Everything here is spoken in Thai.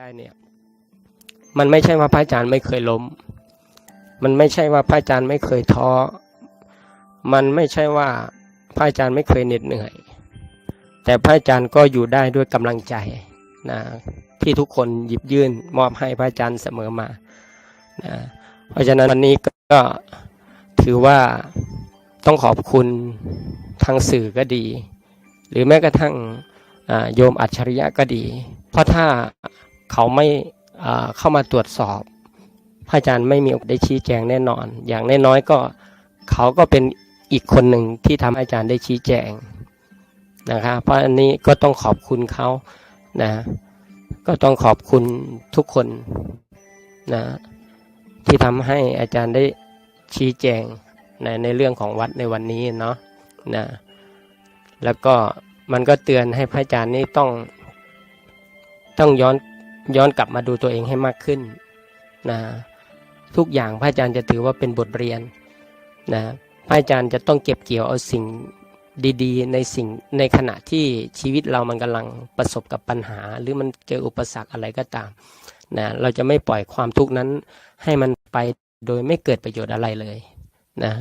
ได้เนี่ย มันไม่ใช่ว่าพระอาจารย์ไม่เคยล้ม มันไม่ใช่ว่าพระอาจารย์ไม่เคยท้อ มันไม่ใช่ว่าพระอาจารย์ไม่เคยเหน็ดเหนื่อย แต่พระอาจารย์ก็อยู่ได้ด้วยกำลังใจนะที่ทุกคนหยิบยื่นมอบให้พระอาจารย์เสมอมานะเพราะฉะนั้นวันนี้ก็ถือว่าต้องขอบคุณทางสื่อก็ดี หรือแม้กระทั่งโยมอัจฉริยะก็ดี เพราะถ้า เขาไม่เข้ามาตรวจสอบ พระอาจารย์ไม่มีโอกาสได้ชี้แจงแน่นอน อย่างน้อยๆก็เขาก็เป็นอีกคนหนึ่งที่ทำให้อาจารย์ได้ชี้แจงนะครับ เพราะอันนี้ก็ต้องขอบคุณเขานะก็ต้องขอบคุณทุกคนนะที่ทำให้อาจารย์ได้ชี้แจงในในเรื่องของวัดในวันนี้เนาะนะแล้วก็มันก็เตือนให้พระอาจารย์นี่ต้องต้องย้อน ย้อนกลับมาดูตัวเองให้มากขึ้นนะทุกอย่างพระอาจารย์จะถือว่าเป็นบทเรียนนะพระอาจารย์จะต้องเก็บเกี่ยวเอาสิ่งดีๆ ในสิ่งในขณะที่ชีวิตเรามันกำลังประสบกับปัญหา หรือมันเจออุปสรรคอะไรก็ตามนะเราจะไม่ปล่อยความทุกข์นั้นให้มันไปโดยไม่เกิดประโยชน์อะไรเลยนะ